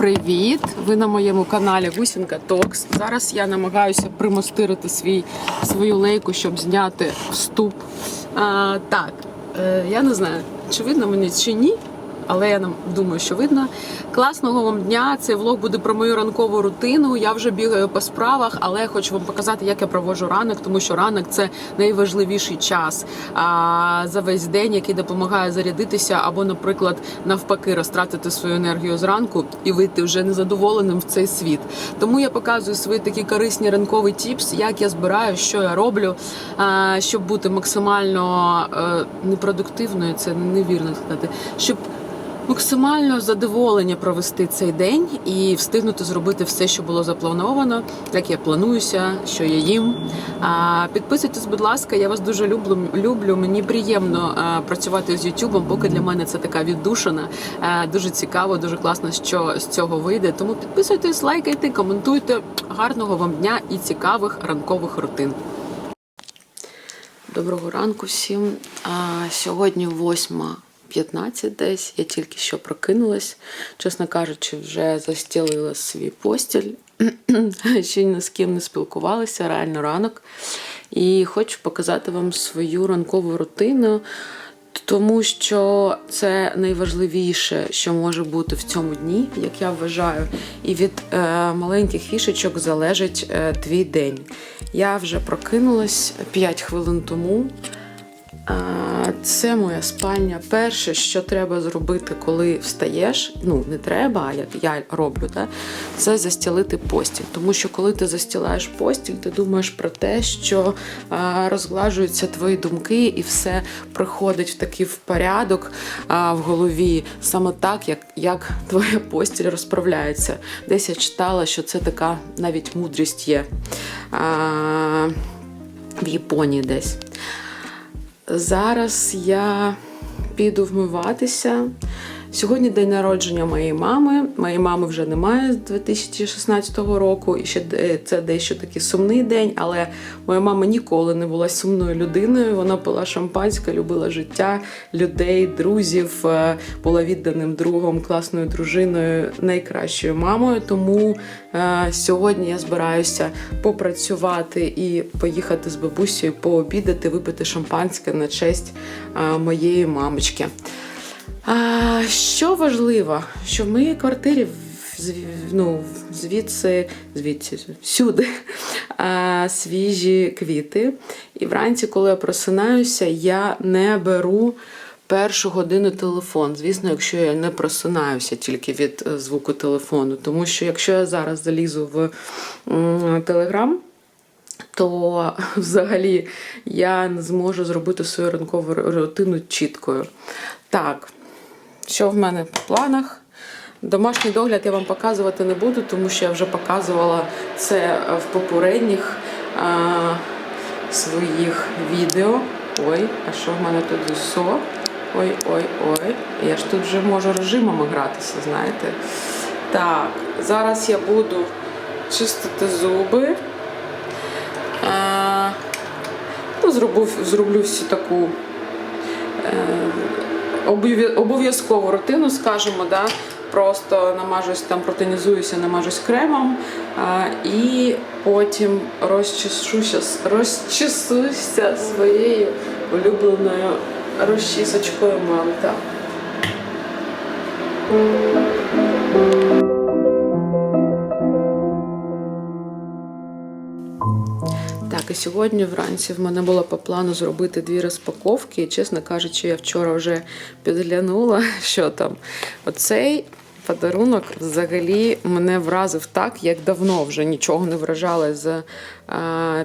Привіт! Ви на моєму каналі Гусінка Токс. Зараз я намагаюся примостирити свій, свою лейку, щоб зняти вступ. А, так, е, я не знаю, чи видно мені чи ні, але я думаю, що видно. Класного вам дня! Цей влог буде про мою ранкову рутину. Я вже бігаю по справах, але хочу вам показати, як я проводжу ранок, тому що ранок це найважливіший час а, за весь день, який допомагає зарядитися, або, наприклад, навпаки, розтратити свою енергію зранку і вийти вже незадоволеним в цей світ. Тому я показую свої такі корисні ранкові тіпс, як я збираю, що я роблю, а, щоб бути максимально е, непродуктивною, це невірно сказати, щоб максимально задоволення провести цей день і встигнути зробити все, що було заплановано, як я плануюся, що я їм. Підписуйтесь, будь ласка, я вас дуже люблю. люблю. Мені приємно працювати з Ютубом, поки для мене це така віддушина. Дуже цікаво, дуже класно, що з цього вийде. Тому підписуйтесь, лайкайте, коментуйте. Гарного вам дня і цікавих ранкових рутин. Доброго ранку всім. Сьогодні 8.15 десь. Я тільки що прокинулась. Чесно кажучи, вже застілила свій постіль. Ще ні з ким не спілкувалася, реально ранок. І хочу показати вам свою ранкову рутину. Тому що це найважливіше, що може бути в цьому дні, як я вважаю, і від е, маленьких фішечок залежить е, твій день. Я вже прокинулась 5 хвилин тому. Це моя спальня. Перше, що треба зробити, коли встаєш, ну не треба, а я роблю, да? це застілити постіль. Тому що коли ти застілаєш постіль, ти думаєш про те, що розглажуються твої думки, і все приходить в такий в порядок в голові, саме так, як, як твоя постіль розправляється. Десь я читала, що це така навіть мудрість є в Японії десь. Зараз я піду вмиватися. Сьогодні день народження моєї мами. Моєї мами вже немає з 2016 року, і ще це дещо такий сумний день, але моя мама ніколи не була сумною людиною. Вона пила шампанське, любила життя, людей, друзів, е, була відданим другом, класною дружиною, найкращою мамою. Тому е, сьогодні я збираюся попрацювати і поїхати з бабусею пообідати, випити шампанське на честь е, моєї мамочки. А, що важливо, що в моїй квартирі ну, звідси, звідси, всюди а, свіжі квіти. І вранці, коли я просинаюся, я не беру першу годину телефон. Звісно, якщо я не просинаюся тільки від е, звуку телефону. Тому що якщо я зараз залізу в Телеграм, то взагалі я не зможу зробити свою ранкову рутину чіткою. Так, що в мене в планах? Домашній догляд я вам показувати не буду, тому що я вже показувала це в попередніх а, своїх відео. Ой, а що в мене тут ЗСО? Ой, ой, ой. Я ж тут вже можу режимами гратися, знаєте. Так, зараз я буду чистити зуби. А, ну, зроблю, зроблю всю таку е, обов'я- обов'язкову рутину, скажімо, да? просто намажусь там, протонізуюся, намажусь кремом а, і потім розчешуся, розчесуся своєю улюбленою розчісочкою манта. Сьогодні вранці в мене було по плану зробити дві розпаковки. І, чесно кажучи, я вчора вже підглянула, що там. Оцей подарунок взагалі мене вразив так, як давно вже нічого не вражало з е,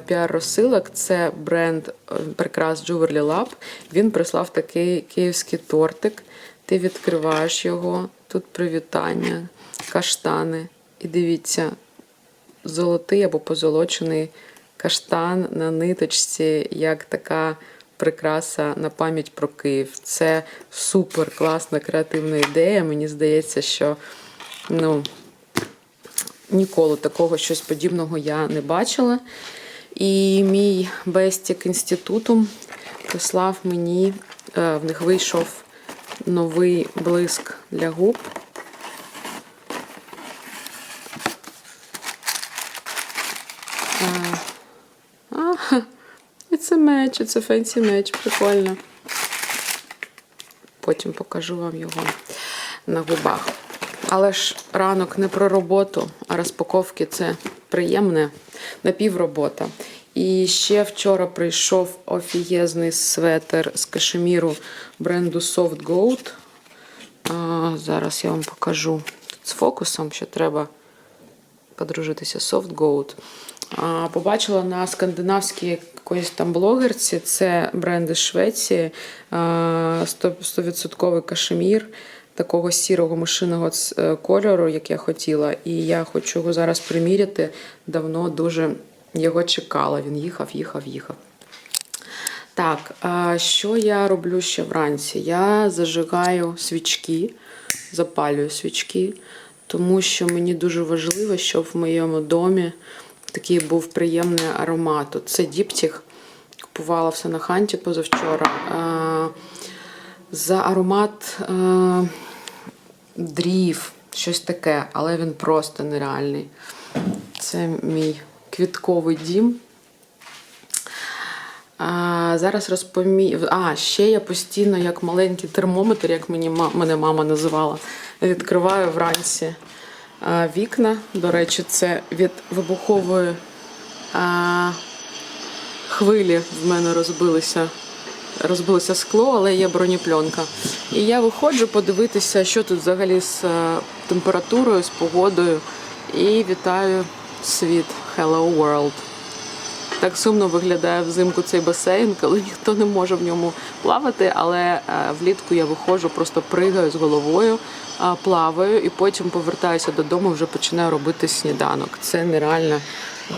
піар-розсилок. Це бренд е, прикрас Jewelry Lab. Він прислав такий київський тортик. Ти відкриваєш його, тут привітання, каштани. І дивіться, золотий або позолочений каштан на ниточці, як така прикраса на пам'ять про Київ. Це супер класна креативна ідея. Мені здається, що ну, ніколи такого щось подібного я не бачила. І мій бестік інституту прислав мені, е, в них вийшов новий блиск для губ. Меч, це фенсі меч, прикольно. Потім покажу вам його на губах. Але ж ранок не про роботу, а розпаковки це приємне напівробота. І ще вчора прийшов офігезний светер з кашеміру бренду Soft Gold. А, зараз я вам покажу. З фокусом ще треба подружитися Soft Gold. А, побачила на скандинавській якоїсь там блогерці, це бренд із Швеції, 100% кашемір такого сірого мишиного е, кольору, як я хотіла. І я хочу його зараз приміряти. Давно дуже його чекала. Він їхав, їхав, їхав. Так, що я роблю ще вранці? Я зажигаю свічки, запалюю свічки, тому що мені дуже важливо, щоб в моєму домі такий був приємний аромат. Це діптіх. Купувала все на ханті позавчора. За аромат а, дрів, щось таке, але він просто нереальний. Це мій квітковий дім. А, зараз розпомі... А, ще я постійно, як маленький термометр, як мені мене мама називала, відкриваю вранці вікна. До речі, це від вибухової хвилі в мене розбилися. Розбилося скло, але є бронепленка. І я виходжу подивитися, що тут взагалі з е, температурою, з погодою. І вітаю світ Hello World. Так сумно виглядає взимку цей басейн, коли ніхто не може в ньому плавати, але е, влітку я виходжу, просто пригаю з головою, плаваю і потім повертаюся додому, вже починаю робити сніданок. Це нереально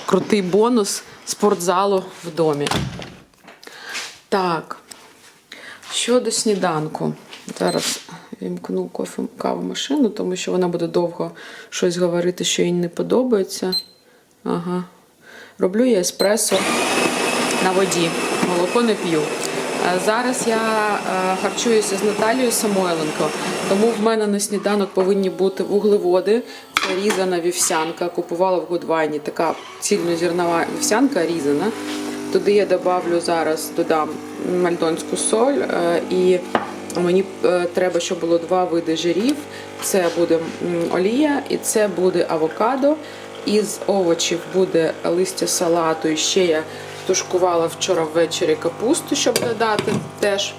крутий бонус спортзалу в домі. Так, щодо сніданку. Зараз вімкну каву машину, тому що вона буде довго щось говорити, що їй не подобається. Ага. Роблю я еспресо на воді. Молоко не п'ю. Е, Зараз я е, харчуюся з Наталією Самойленко, тому в мене на сніданок повинні бути вуглеводи. Це різана вівсянка. Купувала в Гудвайні. Така цільнозернова вівсянка різана. Туди я добавлю зараз, додам мальдонську соль е, і мені треба, щоб було два види жирів. Це буде олія і це буде авокадо. Із овочів буде листя салату. І ще я тушкувала вчора ввечері капусту, щоб додати теж.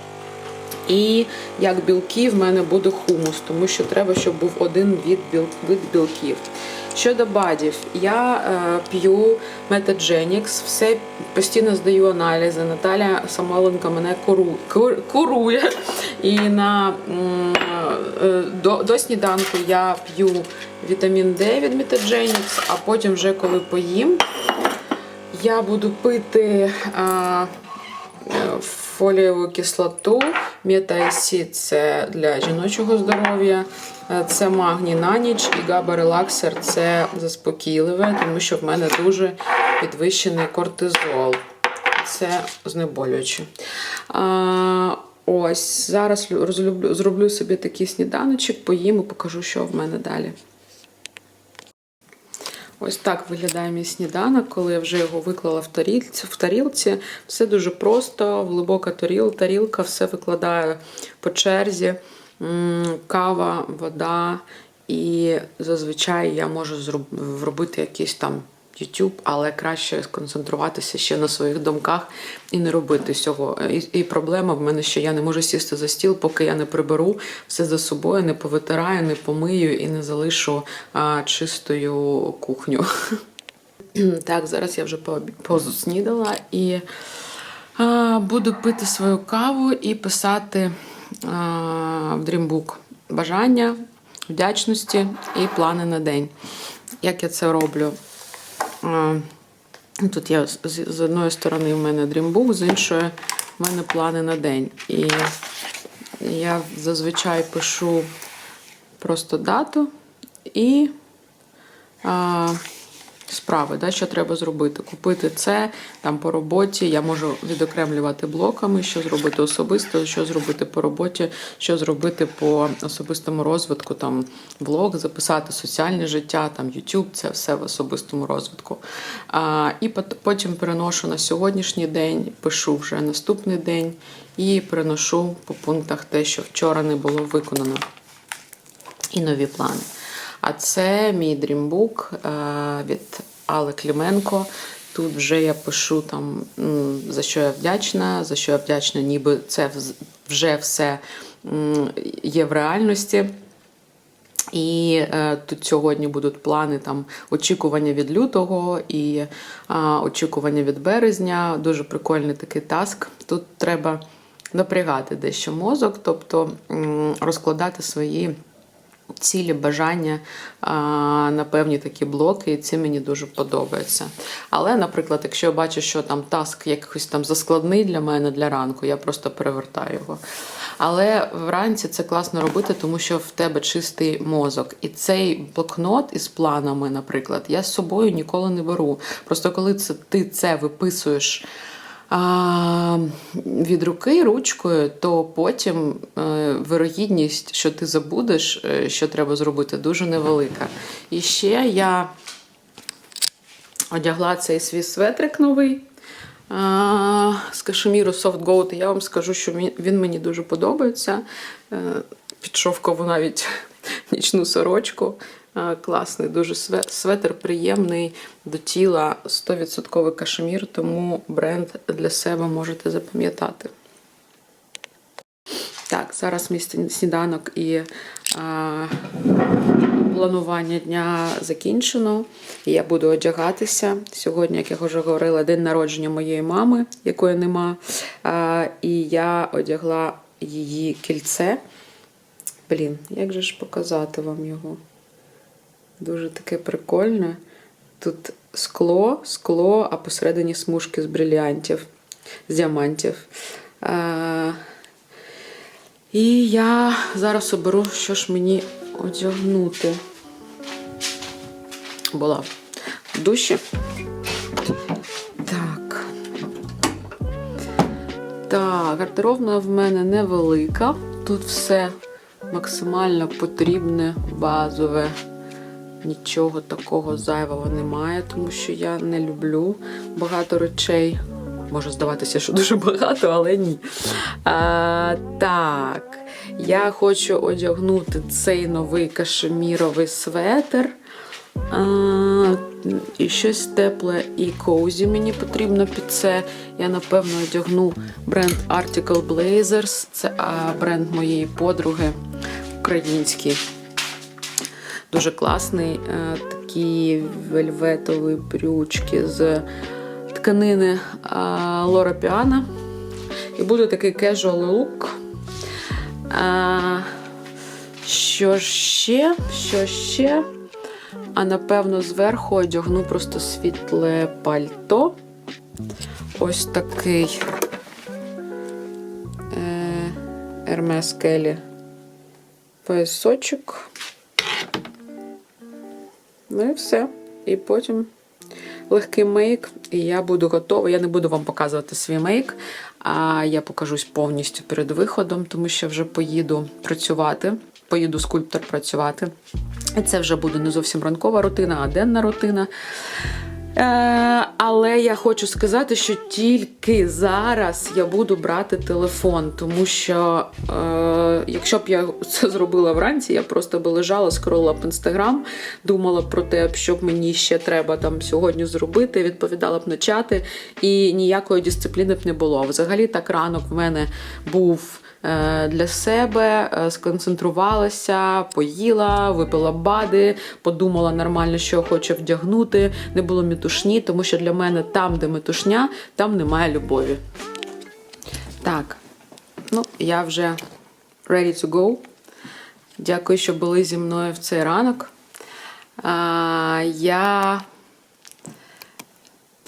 І як білки в мене буде хумус, тому що треба, щоб був один від вид білків. Щодо бадів, я е, п'ю Metagenics, все постійно здаю аналізи. Наталя Самоленко мене куру, кур, курує. І на, е, до, до сніданку я п'ю вітамін D від Metagenics, а потім вже коли поїм, я буду пити а, фолієву кислоту. Мета-есі – це для жіночого здоров'я, е, це магній на ніч і габа-релаксер – це заспокійливе, тому що в мене дуже підвищений кортизол. Це знеболююче. А, ось зараз лю- розлюблю, зроблю собі такий сніданочок, поїм і покажу, що в мене далі. Ось так виглядає мій сніданок, коли я вже його виклала в тарілці. В тарілці. Все дуже просто, глибока таріл, тарілка, все викладаю по черзі. Кава, вода. І зазвичай я можу зробити якісь там YouTube, але краще сконцентруватися ще на своїх думках і не робити цього. І, і проблема в мене, що я не можу сісти за стіл, поки я не приберу все за собою, не повитираю, не помию і не залишу а, чистою кухню. Так, зараз я вже пообі- і а, буду пити свою каву і писати а, в Dreambook бажання, вдячності і плани на день. Як я це роблю? Тут я з одної сторони в мене дрімбук, з іншої в мене плани на день. І я зазвичай пишу просто дату і а, справи, да, що треба зробити. Купити це там по роботі. Я можу відокремлювати блоками, що зробити особисто, що зробити по роботі, що зробити по особистому розвитку, там блог, записати соціальне життя, там YouTube, це все в особистому розвитку. А, і потім переношу на сьогоднішній день, пишу вже наступний день і переношу по пунктах те, що вчора не було виконано і нові плани. А це мій дрімбук е, від Алли Кліменко. Тут вже я пишу там, за що я вдячна, за що я вдячна, ніби це вже все є в реальності. І е, тут сьогодні будуть плани там очікування від лютого і а, очікування від березня. Дуже прикольний такий таск. Тут треба напрягати дещо мозок, тобто розкладати свої цілі, бажання на певні такі блоки, і це мені дуже подобається. Але, наприклад, якщо я бачу, що там таск якийсь там заскладний для мене для ранку, я просто перевертаю його. Але вранці це класно робити, тому що в тебе чистий мозок. І цей блокнот із планами, наприклад, я з собою ніколи не беру. Просто коли це, ти це виписуєш. Від руки ручкою, то потім е, вирогідність, що ти забудеш, е, що треба зробити, дуже невелика. І ще я одягла цей свій светрик новий з кашеміру Soft. І я вам скажу, що він- він мені дуже подобається. Е, Під шовкову навіть нічну сорочку. Класний, дуже све- светр приємний до тіла, 100% кашемір, тому бренд для себе можете запам'ятати. Так, зараз мій сніданок і а, планування дня закінчено. Я буду одягатися. Сьогодні, як я вже говорила, день народження моєї мами, якої нема. А, і я одягла її кільце. Блін, як же ж показати вам його? Дуже таке прикольне. Тут скло, скло, а посередині смужки з бриліантів, з діамантів. А, і я зараз оберу, що ж мені одягнути. Була в душі. Так. Так, гардеробна в мене невелика. Тут все максимально потрібне, базове. Нічого такого зайвого немає, тому що я не люблю багато речей. Може здаватися, що дуже багато, але ні. А, так, я хочу одягнути цей новий кашеміровий светр. А, і щось тепле і коузі мені потрібно під це. Я напевно одягну бренд Article Blazers. Це бренд моєї подруги український. Дуже класний. е, Такі вельветові брючки з тканини Лора Піана. І буде такий casual look. А, що ще? Що ще? А напевно, зверху одягну просто світле пальто. Ось такий е, Hermes Kelly поясочок. Ну і все. І потім легкий мейк, і я буду готова. Я не буду вам показувати свій мейк, а я покажусь повністю перед виходом, тому що вже поїду працювати. Поїду скульптор працювати. І це вже буде не зовсім ранкова рутина, а денна рутина. Е, але я хочу сказати, що тільки зараз я буду брати телефон, тому що е, якщо б я це зробила вранці, я просто би лежала, скролила б інстаграм, думала про те, що б мені ще треба там сьогодні зробити, відповідала б на чати, і ніякої дисципліни б не було. Взагалі, так ранок в мене був. Е, Для себе е, сконцентрувалася, поїла, випила бади, подумала нормально, що хочу вдягнути. Не було метушні, тому що для мене там, де метушня, там немає любові. Так, ну, я вже ready to go. Дякую, що були зі мною в цей ранок. А, я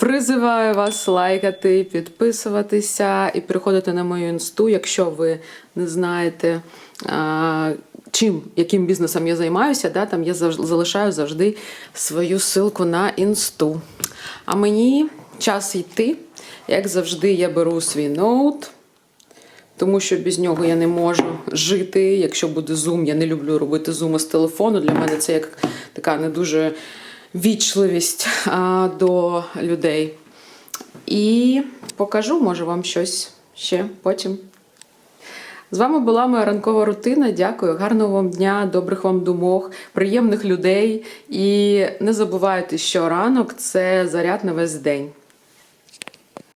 Призиваю вас лайкати, підписуватися і приходити на мою інсту, якщо ви не знаєте, чим, яким бізнесом я займаюся, да, там я завж- залишаю завжди свою ссылку на інсту. А мені час йти. Як завжди, я беру свій ноут, тому що без нього я не можу жити. Якщо буде зум, я не люблю робити зуми з телефону. Для мене це як така не дуже вічливість до людей. І покажу, може, вам щось ще потім. З вами була моя ранкова рутина. Дякую, гарного вам дня, добрих вам думок, приємних людей. І не забувайте, що ранок це заряд на весь день.